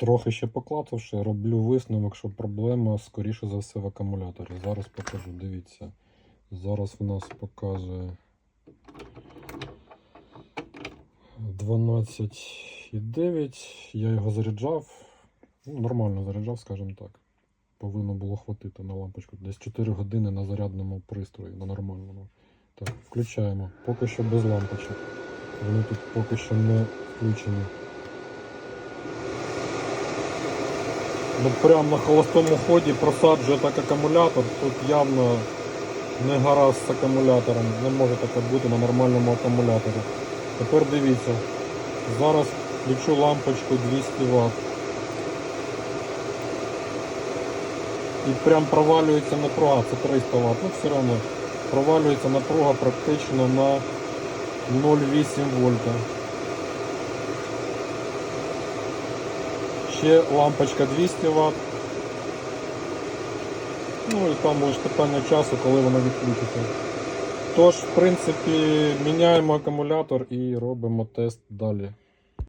Трохи ще поклацавши, роблю висновок, що проблема, скоріше за все, в акумуляторі. Зараз покажу, дивіться. Зараз в нас показує 12,9. Я його заряджав. Ну, нормально заряджав, скажімо так. Повинно було хватити на лампочку. Десь 4 години на зарядному пристрої, на нормальному. Так, включаємо. Поки що без лампочок. Вони тут поки що не включені. Ну прям на холостому ході просаджує так акумулятор. Тут явно не гаразд з акумулятором. Не може таке бути на нормальному акумуляторі. Тепер дивіться. Зараз включу лампочку 200 Вт. І прям провалюється напруга, це 300 Вт. Ну все одно провалюється напруга практично на 0,8 вольта. Ще лампочка 200 Вт. Ну і там буде питання часу, коли вона відключиться. Тож, в принципі, міняємо акумулятор і робимо тест далі.